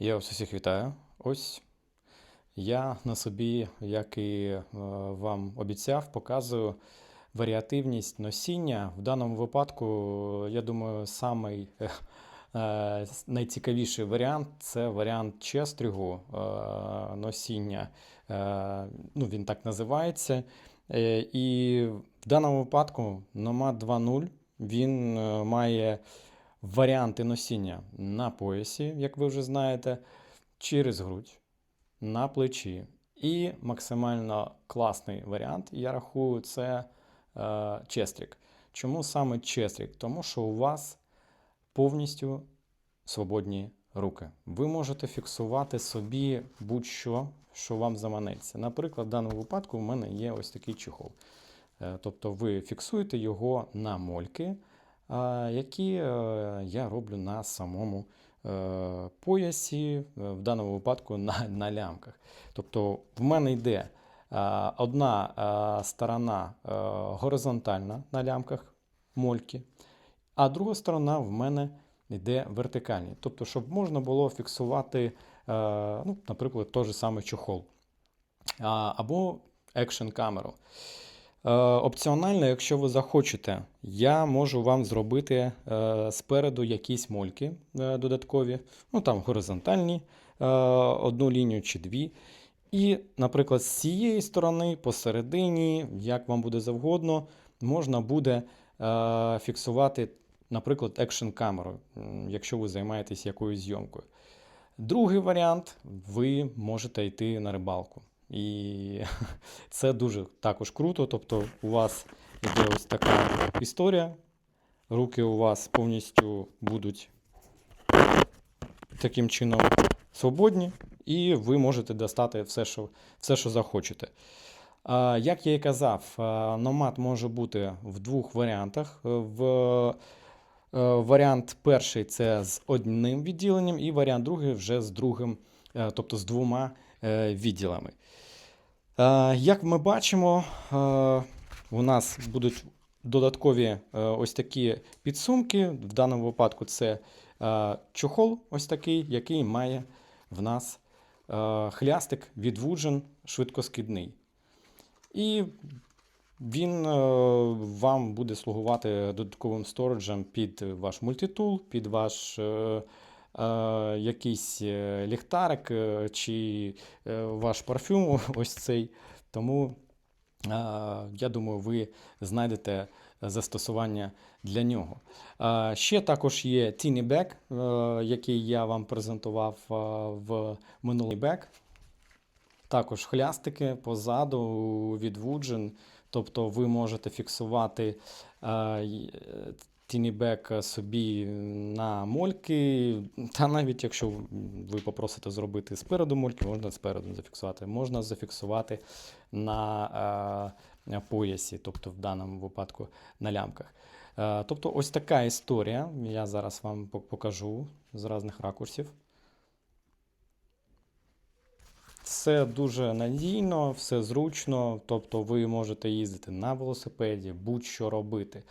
Я вас усіх вітаю. Ось я на собі, як і е, вам обіцяв, показую варіативність носіння. В даному випадку, я думаю, самий е, е, найцікавіший варіант це варіант честрігу е, носіння. Е, Ну, він так називається. Е, І в даному випадку Nomad 2.0 він е, має варіанти носіння на поясі, як ви вже знаєте, через грудь, на плечі. І максимально класний варіант, я рахую, це е, честрік. Чому саме честрік? Тому що у вас повністю свободні руки. Ви можете фіксувати собі будь-що, що вам заманеться. Наприклад, в даному випадку в мене є ось такий чехол. Е, Тобто ви фіксуєте його на мольки, які е, я роблю на самому е, поясі, е, в даному випадку на, на лямках. Тобто в мене йде одна сторона горизонтальна на лямках мольки, а друга сторона в мене йде вертикальні. Тобто, щоб можна було фіксувати, ну, наприклад, той же самий чохол або екшн камеру. Е, Опціонально, якщо ви захочете, я можу вам зробити е, спереду якісь мольки е, додаткові, ну там горизонтальні, одну лінію чи дві. І, наприклад, з цієї сторони, посередині, як вам буде завгодно, можна буде фіксувати, наприклад, екшн камеру, якщо ви займаєтесь якоюсь зйомкою. Другий варіант ви можете йти на рибалку. І це дуже також круто. Тобто, у вас йде ось така історія. Руки у вас повністю будуть таким чином свободні, і ви можете достати все, що, все, що захочете. Як я і казав, номад може бути в двох варіантах. В е, Варіант перший це з одним відділенням, і варіант другий вже з другим, е, тобто з двома е, відділами. Е, Як ми бачимо, е, у нас будуть додаткові е, ось такі підсумки. В даному випадку це е, чохол, ось такий, який має в нас е, хлястик від Woodgen швидкоскидний. І він е, вам буде слугувати додатковим сториджем під ваш мультитул, під ваш е, е, якийсь е, ліхтарик е, чи е, ваш парфюм, ось цей. Тому е, я думаю, ви знайдете застосування для нього. Е, Ще також є Bag, е, який я вам презентував е, в минулий бек. Також хлястики позаду від Woodgen. Тобто ви можете фіксувати е, е, тінібек собі на мольки, та навіть якщо ви попросите зробити спереду мольки, можна спереду зафіксувати. Можна зафіксувати на е, поясі, тобто в даному випадку на лямках. Е, тобто ось така історія. Я зараз вам покажу з різних ракурсів. Все дуже надійно, все зручно, тобто ви можете їздити на велосипеді, будь-що робити,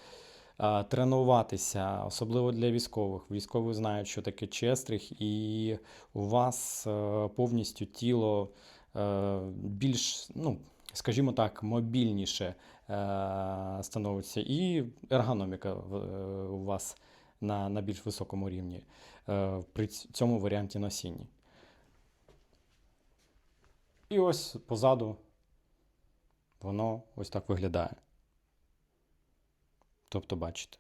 тренуватися, особливо для військових. Військові знають, що таке честриг, і у вас е, повністю тіло е, більш, ну, скажімо так, мобільніше е, становиться, і ергономіка е, у вас на, на більш високому рівні е, при цьому варіанті носіння. І ось позаду воно ось так виглядає. Тобто, бачите.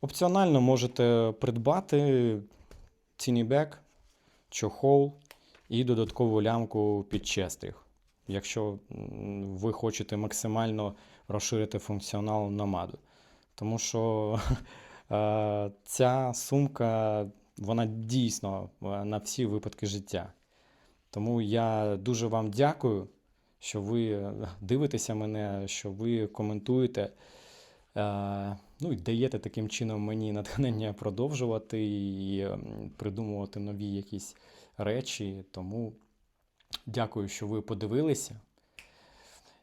Опціонально можете придбати цінібек, чохол і додаткову лямку під честриг, якщо ви хочете максимально розширити функціонал намаду. Тому що Е, Ця сумка, вона дійсно е, на всі випадки життя. Тому я дуже вам дякую, що ви е, дивитеся мене, що ви коментуєте. Е, Ну і даєте таким чином мені натхнення продовжувати і придумувати нові якісь речі. Тому дякую, що ви подивилися.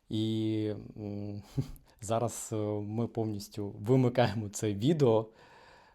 І Зараз е, ми повністю вимикаємо це відео,